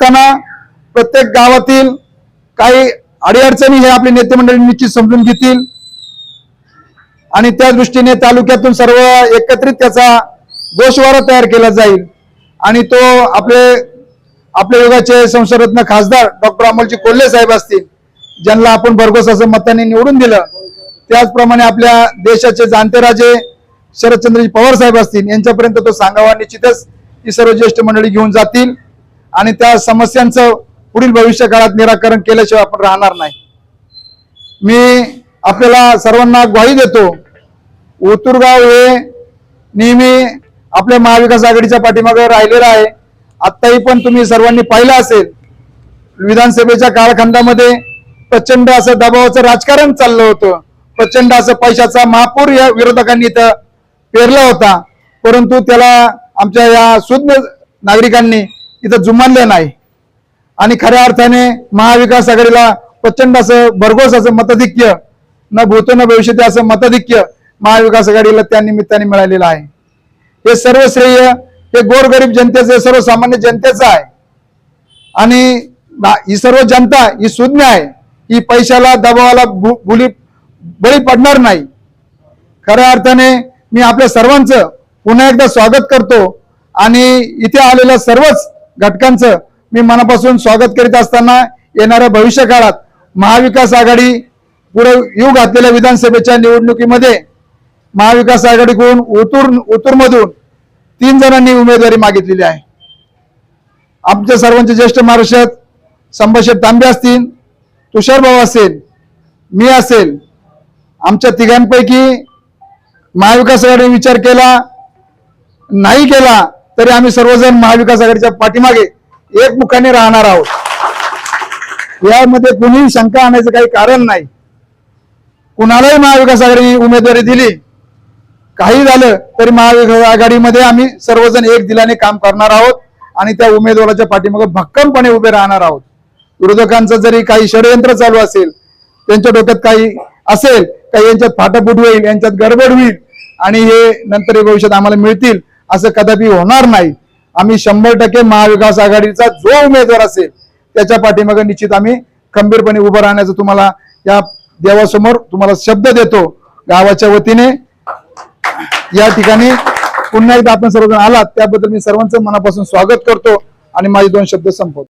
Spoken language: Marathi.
असताना प्रत्येक गावातील काही अडीअडचणी हे आपले नेते मंडळी निश्चित समजून घेतील. आणि त्या दृष्टीने तालुक्यातून सर्व एकत्रित त्याचा गोषवारा तयार केला जाईल. आणि तो आपले आपल्या युगाचे संसदरत्न खासदार डॉक्टर अमोलजी कोल्हे साहेब असतील ज्यांना आपण भरघोस असं मताने निवडून दिलं. त्याचप्रमाणे आपल्या देशाचे जाणते राजे शरदचंद्रजी पवार साहेब असतील यांच्यापर्यंत तो सांगावा निश्चितच. ही सर्व ज्येष्ठ मंडळी घेऊन जातील. आणि त्या समस्यांचं पुढील भविष्य काळात निराकरण केल्याशिवाय आपण राहणार नाही. मी आपल्याला सर्वांना ग्वाही देतो ओतूरगाव हे नेहमी आपल्या महाविकास आघाडीच्या पाठीमागे राहिलेलं आहे. आत्ताही पण तुम्ही सर्वांनी पाहिलं असेल विधानसभेच्या कालखंडामध्ये प्रचंड असं दबावाचं राजकारण चाललं होतं. प्रचंड असं पैशाचा महापूर या विरोधकांनी इथं पेरला होता. परंतु त्याला आमच्या या सुज्ञ नागरिकांनी इथं जुमानले नाही. आणि खऱ्या अर्थाने महाविकास आघाडीला प्रचंड असं भरघोस असं मताधिक्य न भूत न भविष्यते असं मताधिक्य महाविकास आघाडीला त्या निमित्ताने मिळालेलं आहे. हे सर्व श्रेय हे गोरगरीब जनतेचं सर्वसामान्य जनतेचं आहे. आणि ही सर्व जनता ही सुज्ञ आहे. ही पैशाला दबावाला भु- भुली बळी पडणार नाही. खऱ्या अर्थाने मी आपल्या सर्वांचं पुन्हा एकदा स्वागत करतो. आणि इथे आलेल्या सर्वच घटकांचं मी मनापासून स्वागत करीत असताना येणाऱ्या भविष्य काळात महाविकास आघाडी पुढे येऊ घातलेल्या विधानसभेच्या निवडणुकीमध्ये महाविकास आघाडीकडून ओतूर ओतूरमधून तीन जणांनी उमेदवारी मागितलेली आहे. आमच्या सर्वांचे ज्येष्ठ महाराष्ट्रात संभाषेठ तांबे असतील तुषार भाऊ असेल मी असेल आमच्या तिघांपैकी महाविकास आघाडीने विचार केला नाही केला तरी आम्ही सर्वजण महाविकास आघाडीच्या पाठीमागे एकमुखाने राहणार आहोत. यामध्ये कुणीही शंका आणायचं काही कारण नाही. कुणालाही महाविकास आघाडी उमेदवारी दिली काही झालं तरी महाविकास आघाडीमध्ये आम्ही सर्वजण एक दिलाने काम करणार आहोत आणि त्या उमेदवाराच्या पाठीमागे भक्कमपणे उभे राहणार आहोत. विरोधकांचं जरी काही षडयंत्र चालू असेल त्यांच्या डोक्यात काही असेल काही यांच्यात फाटाफूट होईल यांच्यात गडबड होईल आणि हे नंतर हे भविष्यात आम्हाला मिळतील. असं कदापि होणार नाही. आम्ही शंभर टक्के महाविकास आघाडीचा जो उमेदवार असेल त्याच्या पाठीमागे निश्चित आम्ही खंबीरपणे उभं राहण्याचं तुम्हाला या देवासमोर तुम्हाला शब्द देतो. गावाच्या वतीने. या ठिकाणी पुन्हा एकदा आपण सर्वजण आलात त्याबद्दल मी सर्वांचं मनापासून स्वागत करतो आणि माझे दोन शब्द संपवतो.